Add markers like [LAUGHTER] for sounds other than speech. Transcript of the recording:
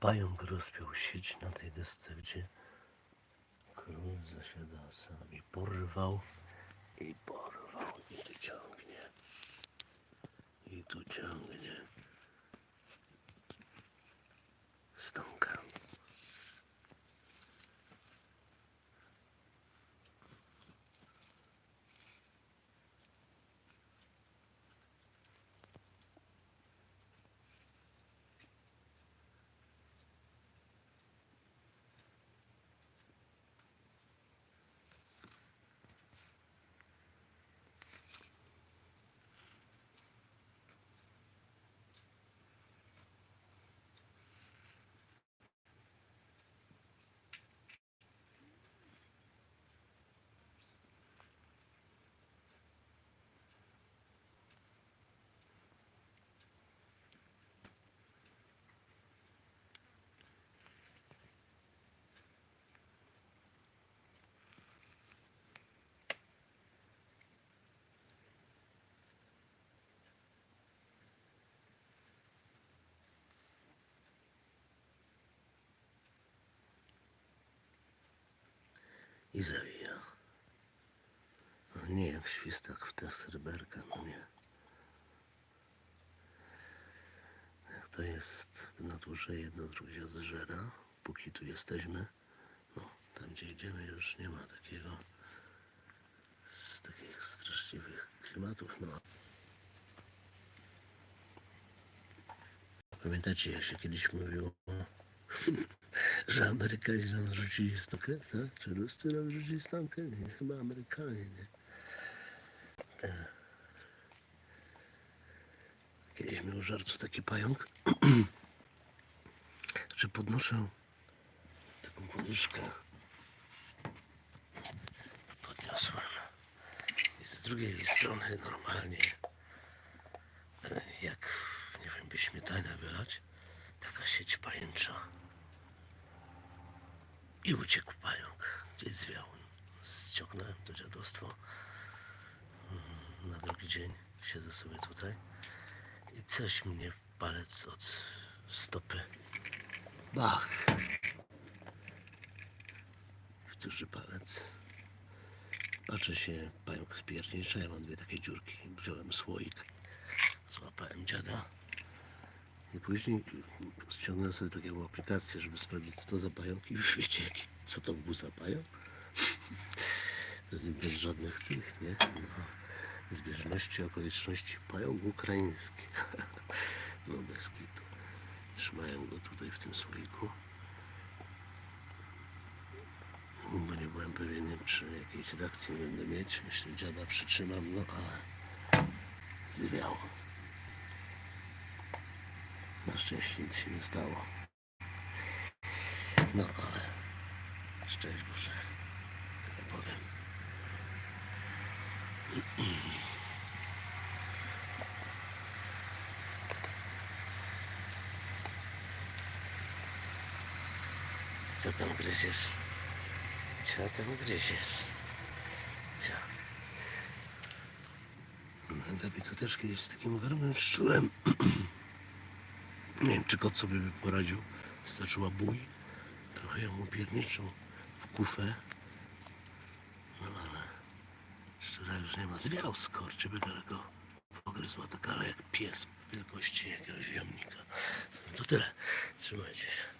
Pająk rozpiął sieć na tej desce, gdzie król zasiada sam i porwał i porwał i tu ciągnie i tu ciągnie i zawija. No nie jak świstak w tę sreberkę, no nie. Jak to jest w naturze, jedno drugie zżera, póki tu jesteśmy, no tam gdzie idziemy już nie ma takiego, z takich straszliwych klimatów, no. Pamiętacie, jak się kiedyś mówiło, że Amerykanie nam rzucili stonkę, tak? Czy Ruscy nam rzucili stonkę? Nie, chyba Amerykanie, nie? Tak. Kiedyś miał żartu taki pająk, [CLEARS THROAT] że podnoszę taką poduszkę. Podniosłem. I z drugiej strony normalnie, e, jak, nie wiem, by śmietanę wylać, taka sieć pajęcza. I uciekł pająk. Gdzieś zwiał. Ściągnąłem to dziadostwo. Mm, Na drugi dzień siedzę sobie tutaj i coś mnie palec od stopy. Bach! W duży palec. Patrzę się, pająk spiernicza, ja mam dwie takie dziurki. Wziąłem słoik, złapałem dziada. I później ściągnąłem sobie taką aplikację, żeby sprawdzić, co to za pająk. I wiecie, jaki, co to był za pająk? Bez żadnych tych, nie? No, zbieżności, okoliczności. Pająk ukraiński. [LAUGHS] No bez kitu. Trzymałem go tutaj w tym słoiku. Bo nie byłem pewien, czy jakiejś reakcji będę mieć. Myślę, dziada przytrzymam, no ale zwiało. Na szczęście nic się nie stało. No ale szczęść Boże, tyle powiem. Co tam gryziesz? Co tam gryziesz? Co? No, Gabi to też kiedyś z takim ogromnym szczurem [CLEARS THROAT] Nie wiem, czy kot sobie by poradził. Zaczęła bój. Trochę ją upierniczą w kufę. No ale szczura już nie ma. Zwiał skorczy, ale go pogryzła taka, ale jak pies wielkości jakiegoś jamnika. To tyle. Trzymajcie się.